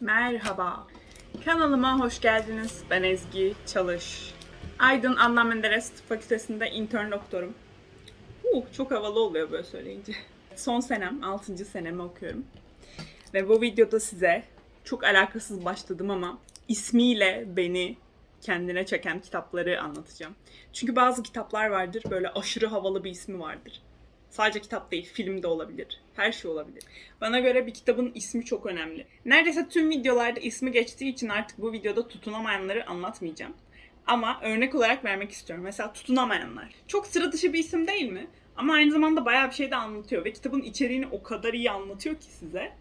Merhaba. Kanalıma hoş geldiniz. Ben Ezgi Çalış. Aydın Adnan Menderes Tıp Fakültesi'nde intern doktorum. Uh, çok havalı oluyor böyle söyleyince. Son senem, 6. senemi okuyorum. Ve bu videoda size çok alakasız başladım ama ismiyle beni kendine çeken kitapları anlatacağım. Çünkü bazı kitaplar vardır böyle aşırı havalı bir ismi vardır. Sadece kitap değil, film de olabilir. Her şey olabilir. Bana göre bir kitabın ismi çok önemli. Neredeyse tüm videolarda ismi geçtiği için artık bu videoda tutunamayanları anlatmayacağım. Ama örnek olarak vermek istiyorum. Mesela tutunamayanlar. Çok sıra dışı bir isim değil mi? Ama aynı zamanda bayağı bir şey de anlatıyor. Ve kitabın içeriğini o kadar iyi anlatıyor ki size.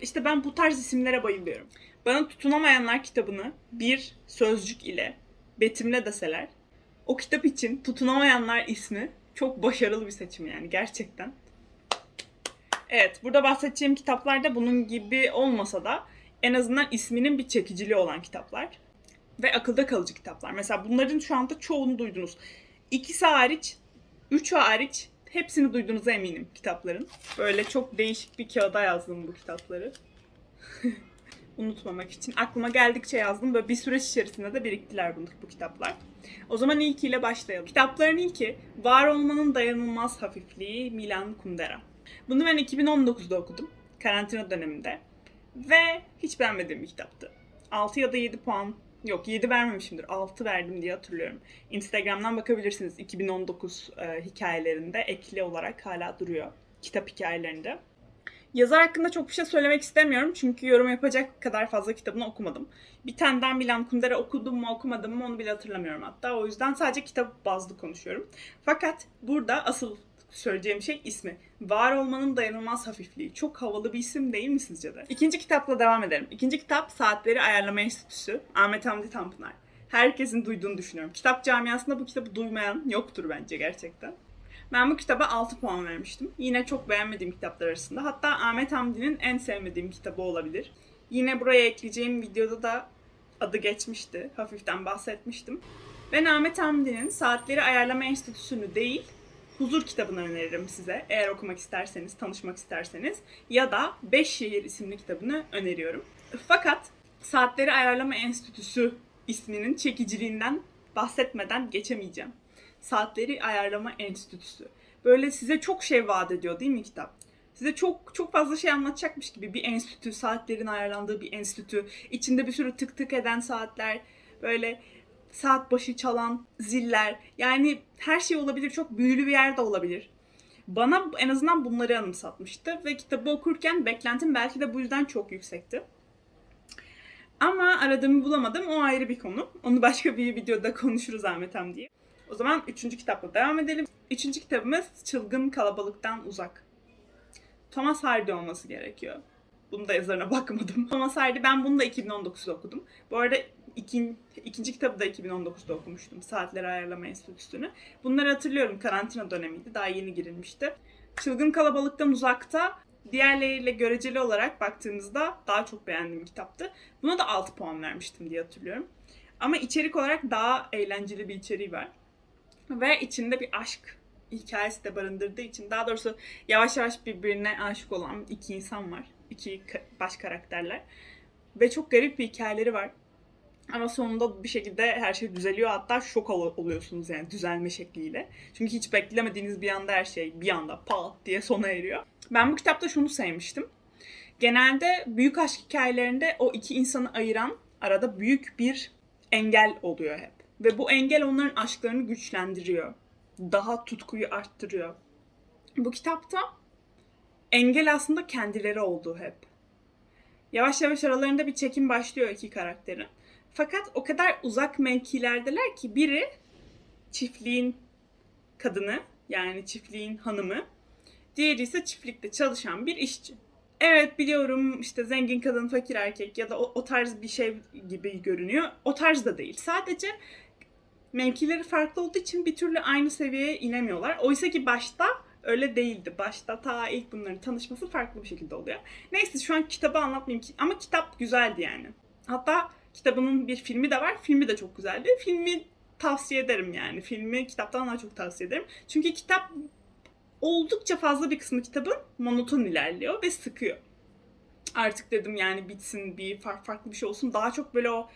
İşte ben bu tarz isimlere bayılıyorum. Bana tutunamayanlar kitabını bir sözcük ile betimle deseler o kitap için tutunamayanlar ismi çok başarılı bir seçim yani gerçekten. Evet, burada bahsedeceğim kitaplar da bunun gibi olmasa da en azından isminin bir çekiciliği olan kitaplar. Ve akılda kalıcı kitaplar. Mesela bunların şu anda çoğunu duydunuz. İkisi hariç, üçü hariç hepsini duyduğunuza eminim kitapların. Böyle çok değişik bir kağıda yazdım bu kitapları. Unutmamak için. Aklıma geldikçe yazdım. Böyle bir süreç içerisinde de biriktiler bu, bu kitaplar. O zaman ilkiyle başlayalım. Kitapların ilki Var Olmanın Dayanılmaz Hafifliği Milan Kundera. Bunu ben 2019'da okudum. Karantina döneminde. Ve hiç beğenmediğim bir kitaptı. 6 ya da 7 puan Yok 7 vermemişimdir. 6 verdim diye hatırlıyorum. Instagram'dan bakabilirsiniz. 2019 e, hikayelerinde ekli olarak hala duruyor. Kitap hikayelerinde. Yazar hakkında çok bir şey söylemek istemiyorum. Çünkü yorum yapacak kadar fazla kitabını okumadım. Bir tane Milan Kundera okudum mu okumadım mı onu bile hatırlamıyorum hatta. O yüzden sadece kitap bazlı konuşuyorum. Fakat burada asıl söyleyeceğim şey ismi. Var olmanın dayanılmaz hafifliği. Çok havalı bir isim değil mi sizce de? İkinci kitapla devam edelim. İkinci kitap Saatleri Ayarlama Enstitüsü. Ahmet Hamdi Tanpınar. Herkesin duyduğunu düşünüyorum. Kitap camiasında bu kitabı duymayan yoktur bence gerçekten. Ben bu kitaba 6 puan vermiştim. Yine çok beğenmediğim kitaplar arasında. Hatta Ahmet Hamdi'nin en sevmediğim kitabı olabilir. Yine buraya ekleyeceğim videoda da adı geçmişti. Hafiften bahsetmiştim. Ben Ahmet Hamdi'nin Saatleri Ayarlama Enstitüsü'nü değil, Huzur kitabını öneririm size. Eğer okumak isterseniz, tanışmak isterseniz. Ya da Beş Şehir isimli kitabını öneriyorum. Fakat Saatleri Ayarlama Enstitüsü isminin çekiciliğinden bahsetmeden geçemeyeceğim. Saatleri Ayarlama Enstitüsü. Böyle size çok şey vaat ediyor değil mi kitap? Size çok çok fazla şey anlatacakmış gibi bir enstitü, saatlerin ayarlandığı bir enstitü. İçinde bir sürü tık tık eden saatler, böyle saat başı çalan ziller. Yani her şey olabilir. Çok büyülü bir yerde olabilir. Bana en azından bunları anımsatmıştı ve kitabı okurken beklentim belki de bu yüzden çok yüksekti. Ama aradığımı bulamadım. O ayrı bir konu. Onu başka bir videoda konuşuruz Ahmet Ham diye. O zaman üçüncü kitapla devam edelim. Üçüncü kitabımız Çılgın Kalabalıktan Uzak. Thomas Hardy olması gerekiyor. Bunu da yazarına bakmadım. Thomas Hardy ben bunu da 2019'da okudum. Bu arada ikin, ikinci kitabı da 2019'da okumuştum. Saatleri Ayarlama Enstitüsü'nü. Bunları hatırlıyorum. Karantina dönemiydi. Daha yeni girilmişti. Çılgın Kalabalıktan Uzakta diğerleriyle göreceli olarak baktığımızda daha çok beğendiğim kitaptı. Buna da 6 puan vermiştim diye hatırlıyorum. Ama içerik olarak daha eğlenceli bir içeriği var. Ve içinde bir aşk hikayesi de barındırdığı için daha doğrusu yavaş yavaş birbirine aşık olan iki insan var. İki baş karakterler. Ve çok garip bir hikayeleri var. Ama sonunda bir şekilde her şey düzeliyor. Hatta şok oluyorsunuz yani düzelme şekliyle. Çünkü hiç beklemediğiniz bir anda her şey bir anda pat diye sona eriyor. Ben bu kitapta şunu sevmiştim. Genelde büyük aşk hikayelerinde o iki insanı ayıran arada büyük bir engel oluyor hep. Ve bu engel onların aşklarını güçlendiriyor. Daha tutkuyu arttırıyor. Bu kitapta engel aslında kendileri oldu hep. Yavaş yavaş aralarında bir çekim başlıyor iki karakterin. Fakat o kadar uzak mevkilerdeler ki biri çiftliğin kadını yani çiftliğin hanımı. Diğeri ise çiftlikte çalışan bir işçi. Evet biliyorum işte zengin kadın fakir erkek ya da o, o tarz bir şey gibi görünüyor. O tarz da değil. Sadece mevkileri farklı olduğu için bir türlü aynı seviyeye inemiyorlar. Oysa ki başta öyle değildi. Başta ta ilk bunların tanışması farklı bir şekilde oluyor. Neyse şu an kitabı anlatmayayım ki ama kitap güzeldi yani. Hatta kitabının bir filmi de var. Filmi de çok güzeldi. Filmi tavsiye ederim yani. Filmi kitaptan daha çok tavsiye ederim. Çünkü kitap oldukça fazla bir kısmı kitabın monoton ilerliyor ve sıkıyor. Artık dedim yani bitsin bir farklı bir şey olsun. Daha çok böyle o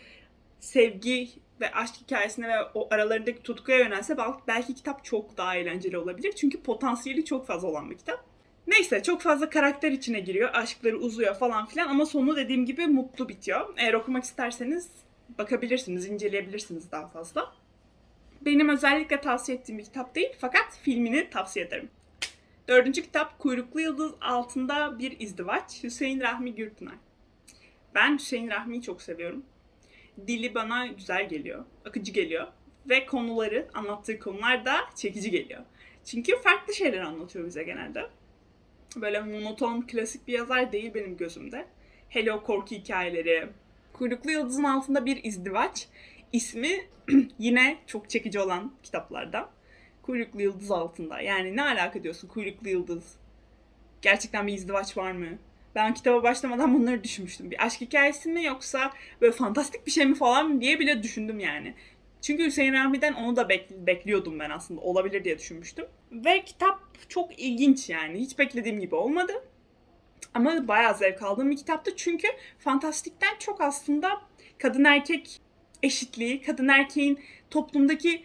sevgi ve aşk hikayesine ve o aralarındaki tutkuya yönelse belki, kitap çok daha eğlenceli olabilir. Çünkü potansiyeli çok fazla olan bir kitap. Neyse çok fazla karakter içine giriyor. Aşkları uzuyor falan filan ama sonu dediğim gibi mutlu bitiyor. Eğer okumak isterseniz bakabilirsiniz, inceleyebilirsiniz daha fazla. Benim özellikle tavsiye ettiğim bir kitap değil fakat filmini tavsiye ederim. Dördüncü kitap Kuyruklu Yıldız Altında Bir İzdivaç Hüseyin Rahmi Gürpınar. Ben Hüseyin Rahmi'yi çok seviyorum. Dili bana güzel geliyor, akıcı geliyor. Ve konuları, anlattığı konular da çekici geliyor. Çünkü farklı şeyler anlatıyor bize genelde. Böyle monoton, klasik bir yazar değil benim gözümde. Hele o korku hikayeleri. Kuyruklu Yıldızın Altında Bir İzdivaç. İsmi yine çok çekici olan kitaplardan. Kuyruklu Yıldız Altında. Yani ne alaka diyorsun kuyruklu yıldız? Gerçekten bir izdivaç var mı? Ben kitaba başlamadan bunları düşünmüştüm. Bir aşk hikayesi mi yoksa böyle fantastik bir şey mi falan diye bile düşündüm yani. Çünkü Hüseyin Rahmi'den onu da bek- bekliyordum ben aslında. Olabilir diye düşünmüştüm. Ve kitap çok ilginç yani. Hiç beklediğim gibi olmadı. Ama bayağı zevk aldığım bir kitaptı. Çünkü fantastikten çok aslında kadın erkek eşitliği, kadın erkeğin toplumdaki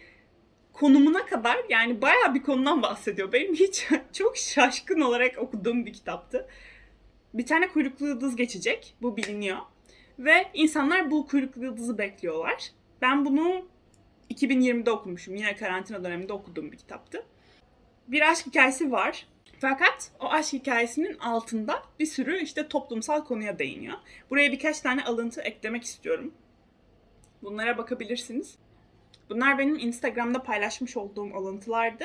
konumuna kadar yani bayağı bir konudan bahsediyor. Benim hiç çok şaşkın olarak okuduğum bir kitaptı. Bir tane kuyruklu yıldız geçecek. Bu biliniyor. Ve insanlar bu kuyruklu yıldızı bekliyorlar. Ben bunu 2020'de okumuşum. Yine karantina döneminde okuduğum bir kitaptı. Bir aşk hikayesi var. Fakat o aşk hikayesinin altında bir sürü işte toplumsal konuya değiniyor. Buraya birkaç tane alıntı eklemek istiyorum. Bunlara bakabilirsiniz. Bunlar benim Instagram'da paylaşmış olduğum alıntılardı.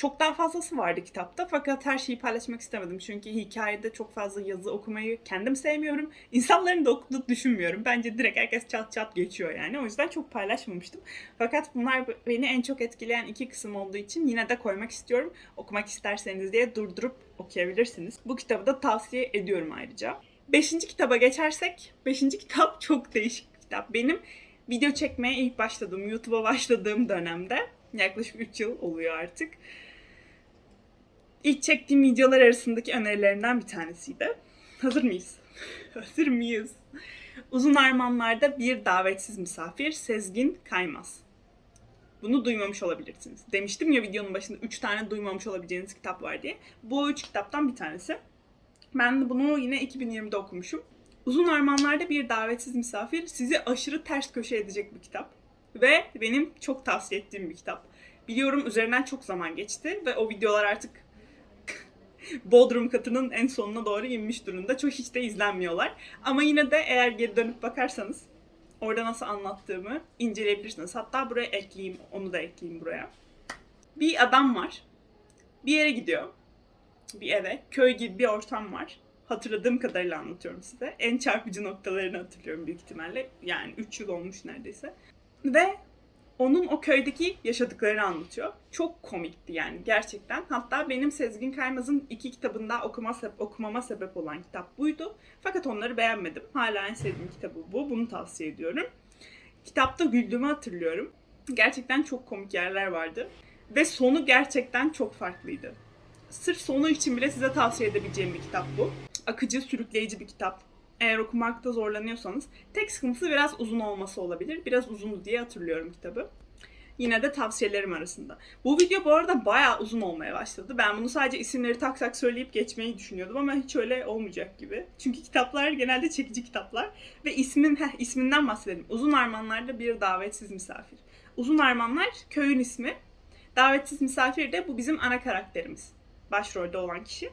Çok daha fazlası vardı kitapta fakat her şeyi paylaşmak istemedim. Çünkü hikayede çok fazla yazı okumayı kendim sevmiyorum. İnsanların da okuduğunu düşünmüyorum. Bence direkt herkes çat çat geçiyor yani. O yüzden çok paylaşmamıştım. Fakat bunlar beni en çok etkileyen iki kısım olduğu için yine de koymak istiyorum. Okumak isterseniz diye durdurup okuyabilirsiniz. Bu kitabı da tavsiye ediyorum ayrıca. Beşinci kitaba geçersek, beşinci kitap çok değişik bir kitap. Benim video çekmeye ilk başladığım, YouTube'a başladığım dönemde yaklaşık 3 yıl oluyor artık. İlk çektiğim videolar arasındaki önerilerimden bir tanesiydi. Hazır mıyız? Hazır mıyız? Uzun Armanlar'da bir davetsiz misafir Sezgin Kaymaz. Bunu duymamış olabilirsiniz. Demiştim ya videonun başında 3 tane duymamış olabileceğiniz kitap var diye. Bu 3 kitaptan bir tanesi. Ben de bunu yine 2020'de okumuşum. Uzun Armanlar'da bir davetsiz misafir sizi aşırı ters köşe edecek bir kitap. Ve benim çok tavsiye ettiğim bir kitap. Biliyorum üzerinden çok zaman geçti ve o videolar artık Bodrum katının en sonuna doğru inmiş durumda. Çok hiç de izlenmiyorlar. Ama yine de eğer geri dönüp bakarsanız orada nasıl anlattığımı inceleyebilirsiniz. Hatta buraya ekleyeyim, onu da ekleyeyim buraya. Bir adam var. Bir yere gidiyor. Bir eve. Köy gibi bir ortam var hatırladığım kadarıyla anlatıyorum size. En çarpıcı noktalarını hatırlıyorum büyük ihtimalle. Yani 3 yıl olmuş neredeyse. Ve onun o köydeki yaşadıklarını anlatıyor. Çok komikti yani gerçekten. Hatta benim Sezgin Kaymaz'ın iki kitabında okuma, okumama sebep olan kitap buydu. Fakat onları beğenmedim. Hala en sevdiğim kitabı bu. Bunu tavsiye ediyorum. Kitapta güldüğümü hatırlıyorum. Gerçekten çok komik yerler vardı. Ve sonu gerçekten çok farklıydı. Sırf sonu için bile size tavsiye edebileceğim bir kitap bu akıcı, sürükleyici bir kitap. Eğer okumakta zorlanıyorsanız. Tek sıkıntısı biraz uzun olması olabilir. Biraz uzundu diye hatırlıyorum kitabı. Yine de tavsiyelerim arasında. Bu video bu arada bayağı uzun olmaya başladı. Ben bunu sadece isimleri tak tak söyleyip geçmeyi düşünüyordum ama hiç öyle olmayacak gibi. Çünkü kitaplar genelde çekici kitaplar. Ve ismin, heh, isminden bahsedelim. Uzun Armanlar'da bir davetsiz misafir. Uzun Armanlar köyün ismi. Davetsiz misafir de bu bizim ana karakterimiz. Başrolde olan kişi.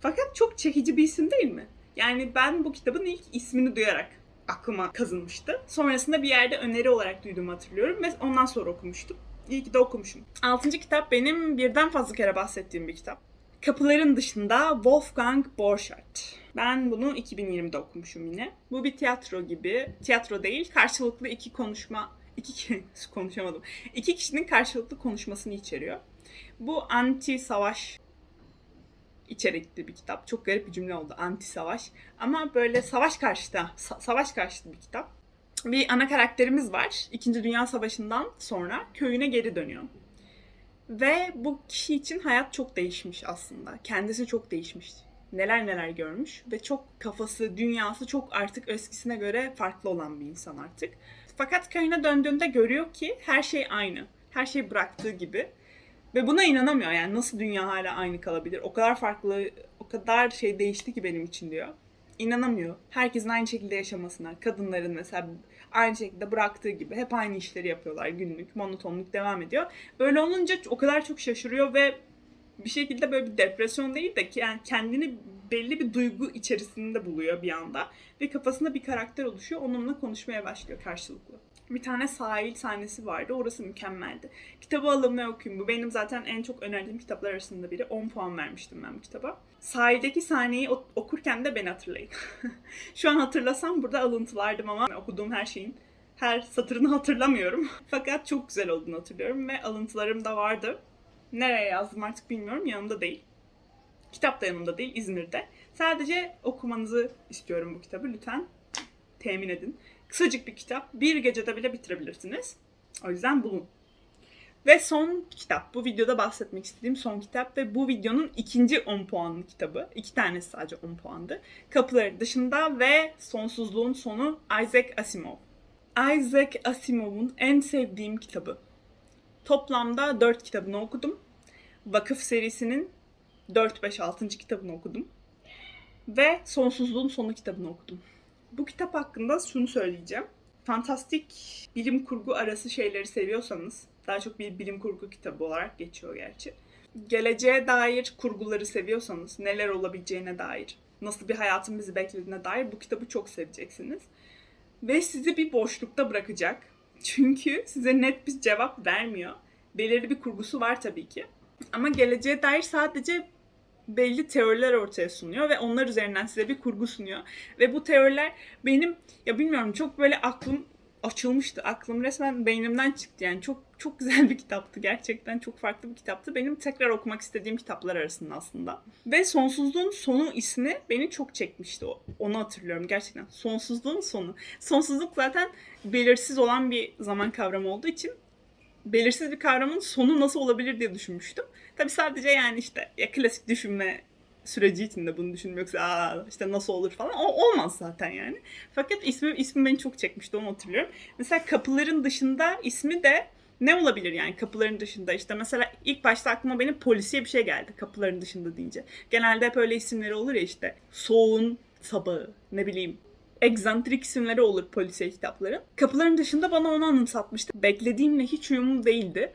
Fakat çok çekici bir isim değil mi? Yani ben bu kitabın ilk ismini duyarak aklıma kazınmıştı. Sonrasında bir yerde öneri olarak duyduğumu hatırlıyorum ve ondan sonra okumuştum. İyi ki de okumuşum. Altıncı kitap benim birden fazla kere bahsettiğim bir kitap. Kapıların dışında Wolfgang Borchardt. Ben bunu 2020'de okumuşum yine. Bu bir tiyatro gibi. Tiyatro değil, karşılıklı iki konuşma, iki konuşamadım. İki kişinin karşılıklı konuşmasını içeriyor. Bu anti savaş içerikli bir kitap. Çok garip bir cümle oldu. Anti savaş. Ama böyle savaş karşıtı, sa- savaş karşıtı bir kitap. Bir ana karakterimiz var. İkinci Dünya Savaşı'ndan sonra köyüne geri dönüyor. Ve bu kişi için hayat çok değişmiş aslında. Kendisi çok değişmiş. neler neler görmüş ve çok kafası, dünyası çok artık eskisine göre farklı olan bir insan artık. Fakat köyüne döndüğünde görüyor ki her şey aynı. Her şey bıraktığı gibi. Ve buna inanamıyor yani nasıl dünya hala aynı kalabilir? O kadar farklı, o kadar şey değişti ki benim için diyor. İnanamıyor. Herkesin aynı şekilde yaşamasına, kadınların mesela aynı şekilde bıraktığı gibi hep aynı işleri yapıyorlar günlük, monotonluk devam ediyor. Böyle olunca o kadar çok şaşırıyor ve bir şekilde böyle bir depresyon değil de yani kendini belli bir duygu içerisinde buluyor bir anda ve kafasında bir karakter oluşuyor. Onunla konuşmaya başlıyor karşılıklı. Bir tane sahil sahnesi vardı. Orası mükemmeldi. Kitabı alın ve okuyun. Bu benim zaten en çok önerdiğim kitaplar arasında biri. 10 puan vermiştim ben bu kitaba. Sahildeki sahneyi okurken de beni hatırlayın. Şu an hatırlasam burada alıntılardım ama okuduğum her şeyin her satırını hatırlamıyorum. Fakat çok güzel olduğunu hatırlıyorum ve alıntılarım da vardı. Nereye yazdım artık bilmiyorum. Yanımda değil. Kitap da yanımda değil. İzmir'de. Sadece okumanızı istiyorum bu kitabı. Lütfen temin edin. Kısacık bir kitap. Bir gecede bile bitirebilirsiniz. O yüzden bulun. Ve son kitap. Bu videoda bahsetmek istediğim son kitap ve bu videonun ikinci 10 puanlı kitabı. İki tanesi sadece 10 puandı. Kapıları dışında ve Sonsuzluğun Sonu Isaac Asimov. Isaac Asimov'un en sevdiğim kitabı. Toplamda 4 kitabını okudum. Vakıf serisinin 4-5-6. kitabını okudum. Ve Sonsuzluğun Sonu kitabını okudum. Bu kitap hakkında şunu söyleyeceğim. Fantastik bilim kurgu arası şeyleri seviyorsanız, daha çok bir bilim kurgu kitabı olarak geçiyor gerçi. Geleceğe dair kurguları seviyorsanız, neler olabileceğine dair, nasıl bir hayatın bizi beklediğine dair bu kitabı çok seveceksiniz. Ve sizi bir boşlukta bırakacak. Çünkü size net bir cevap vermiyor. Belirli bir kurgusu var tabii ki. Ama geleceğe dair sadece belli teoriler ortaya sunuyor ve onlar üzerinden size bir kurgu sunuyor. Ve bu teoriler benim ya bilmiyorum çok böyle aklım açılmıştı. Aklım resmen beynimden çıktı yani. Çok çok güzel bir kitaptı. Gerçekten çok farklı bir kitaptı. Benim tekrar okumak istediğim kitaplar arasında aslında. Ve Sonsuzluğun Sonu ismi beni çok çekmişti. Onu hatırlıyorum gerçekten. Sonsuzluğun Sonu. Sonsuzluk zaten belirsiz olan bir zaman kavramı olduğu için belirsiz bir kavramın sonu nasıl olabilir diye düşünmüştüm. Tabii sadece yani işte ya klasik düşünme süreci içinde bunu yoksa Aa, işte nasıl olur falan o olmaz zaten yani. Fakat ismi ismi beni çok çekmişti onu hatırlıyorum. Mesela kapıların dışında ismi de ne olabilir yani kapıların dışında işte mesela ilk başta aklıma benim polisiye bir şey geldi kapıların dışında deyince. Genelde hep öyle isimleri olur ya işte soğun sabahı ne bileyim egzantrik isimleri olur polisiye kitapların. Kapıların dışında bana onu anımsatmıştı. Beklediğimle hiç uyumlu değildi.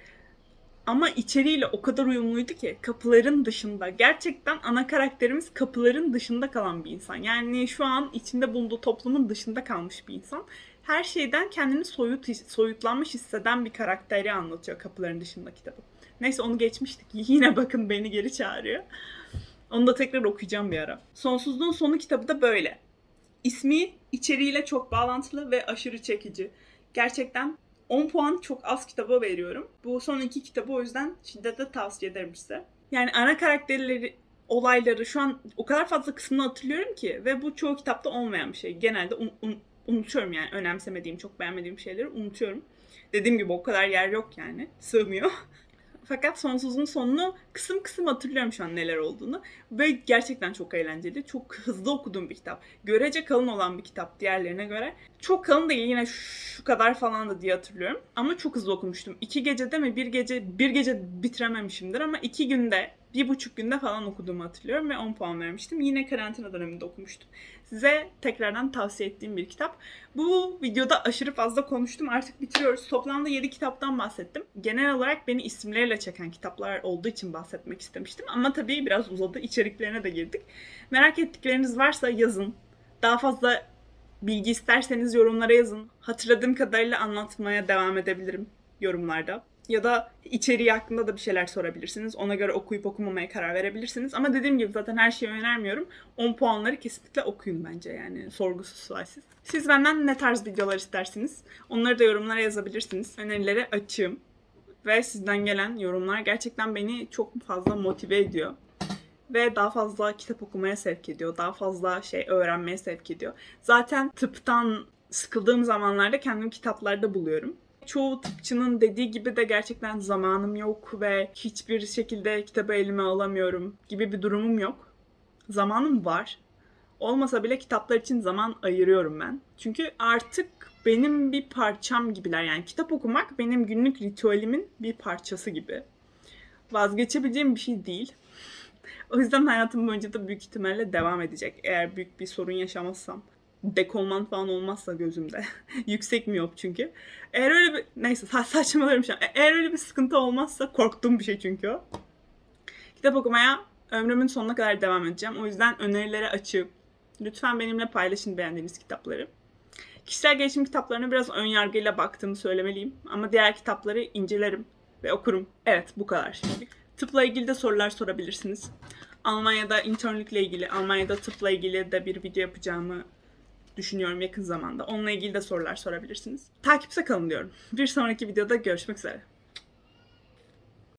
Ama içeriğiyle o kadar uyumluydu ki kapıların dışında. Gerçekten ana karakterimiz kapıların dışında kalan bir insan. Yani şu an içinde bulunduğu toplumun dışında kalmış bir insan. Her şeyden kendini soyut soyutlanmış hisseden bir karakteri anlatıyor kapıların dışında kitabı. Neyse onu geçmiştik. Yine bakın beni geri çağırıyor. Onu da tekrar okuyacağım bir ara. Sonsuzluğun Sonu kitabı da böyle. İsmi içeriğiyle çok bağlantılı ve aşırı çekici. Gerçekten 10 puan çok az kitaba veriyorum. Bu son iki kitabı o yüzden şiddetle tavsiye ederim size. Yani ana karakterleri, olayları şu an o kadar fazla kısmını hatırlıyorum ki ve bu çoğu kitapta olmayan bir şey. Genelde un- un- unutuyorum yani önemsemediğim, çok beğenmediğim şeyleri unutuyorum. Dediğim gibi o kadar yer yok yani. Sığmıyor. Fakat Sonsuzluğun sonunu kısım kısım hatırlıyorum şu an neler olduğunu. Ve gerçekten çok eğlenceli. Çok hızlı okuduğum bir kitap. Görece kalın olan bir kitap diğerlerine göre. Çok kalın değil yine şu kadar falandı diye hatırlıyorum. Ama çok hızlı okumuştum. İki gecede mi bir gece bir gece bitirememişimdir ama iki günde bir buçuk günde falan okuduğumu hatırlıyorum ve 10 puan vermiştim. Yine karantina döneminde okumuştum. Size tekrardan tavsiye ettiğim bir kitap. Bu videoda aşırı fazla konuştum. Artık bitiriyoruz. Toplamda 7 kitaptan bahsettim. Genel olarak beni isimleriyle çeken kitaplar olduğu için bahsetmek istemiştim. Ama tabii biraz uzadı. İçeriklerine de girdik. Merak ettikleriniz varsa yazın. Daha fazla bilgi isterseniz yorumlara yazın. Hatırladığım kadarıyla anlatmaya devam edebilirim yorumlarda. Ya da içeriği hakkında da bir şeyler sorabilirsiniz. Ona göre okuyup okumamaya karar verebilirsiniz. Ama dediğim gibi zaten her şeyi önermiyorum. 10 puanları kesinlikle okuyun bence yani sorgusuz sualsiz. Siz benden ne tarz videolar istersiniz? Onları da yorumlara yazabilirsiniz. Önerileri açığım. Ve sizden gelen yorumlar gerçekten beni çok fazla motive ediyor. Ve daha fazla kitap okumaya sevk ediyor. Daha fazla şey öğrenmeye sevk ediyor. Zaten tıptan sıkıldığım zamanlarda kendimi kitaplarda buluyorum çoğu tıpçının dediği gibi de gerçekten zamanım yok ve hiçbir şekilde kitabı elime alamıyorum gibi bir durumum yok. Zamanım var. Olmasa bile kitaplar için zaman ayırıyorum ben. Çünkü artık benim bir parçam gibiler. Yani kitap okumak benim günlük ritüelimin bir parçası gibi. Vazgeçebileceğim bir şey değil. O yüzden hayatım boyunca da büyük ihtimalle devam edecek. Eğer büyük bir sorun yaşamazsam. Dekolman falan olmazsa gözümde. Yüksek mi yok çünkü. Eğer öyle bir... Neyse sa- saçmalarım şu an. E- Eğer öyle bir sıkıntı olmazsa korktuğum bir şey çünkü o. Kitap okumaya ömrümün sonuna kadar devam edeceğim. O yüzden önerilere açıp lütfen benimle paylaşın beğendiğiniz kitapları. Kişisel gelişim kitaplarına biraz ön yargıyla baktığımı söylemeliyim. Ama diğer kitapları incelerim ve okurum. Evet bu kadar şimdi. Tıpla ilgili de sorular sorabilirsiniz. Almanya'da internlükle ilgili, Almanya'da tıpla ilgili de bir video yapacağımı düşünüyorum yakın zamanda. Onunla ilgili de sorular sorabilirsiniz. Takipte kalın diyorum. Bir sonraki videoda görüşmek üzere.